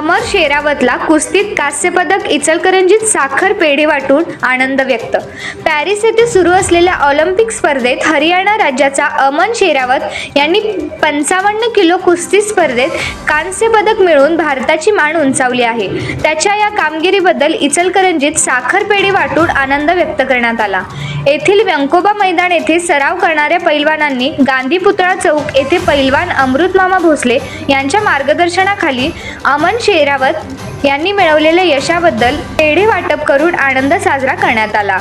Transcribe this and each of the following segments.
अमर शेरावतला कुस्तीत कांस्यपदक इचलकरंजीत साखर पेढे वाटून आनंद व्यक्त. पॅरिस येथे सुरू असलेल्या ऑलिम्पिक स्पर्धेत हरियाणा राज्याचा अमन शेरावत यांनी पंचावन्न किलो कुस्ती स्पर्धेत कांस्यपदक मिळवून भारताची मान उंचावली आहे. त्याच्या या कामगिरीबद्दल इचलकरंजीत साखर पेढे वाटून आनंद व्यक्त करण्यात आला. येथील व्यंकोबा मैदान येथे सराव करणाऱ्या पैलवानांनी गांधी पुतळा चौक येथे पैलवान अमृतमामा भोसले यांच्या मार्गदर्शनाखाली अमन शेरावत यांनी मिळवलेल्या यशाबद्दल पेढे वाटप करून आनंद साजरा करण्यात आला.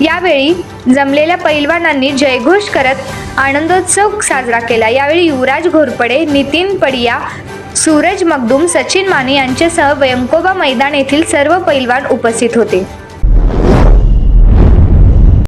यावेळी जमलेल्या पैलवानांनी जयघोष करत आनंदोत्सव साजरा केला. यावेळी युवराज घोरपडे नितीन पडिया सूरज मगदूम सचिन माने यांच्यासह व्यंकोबा मैदान येथील सर्व पैलवान उपस्थित होते.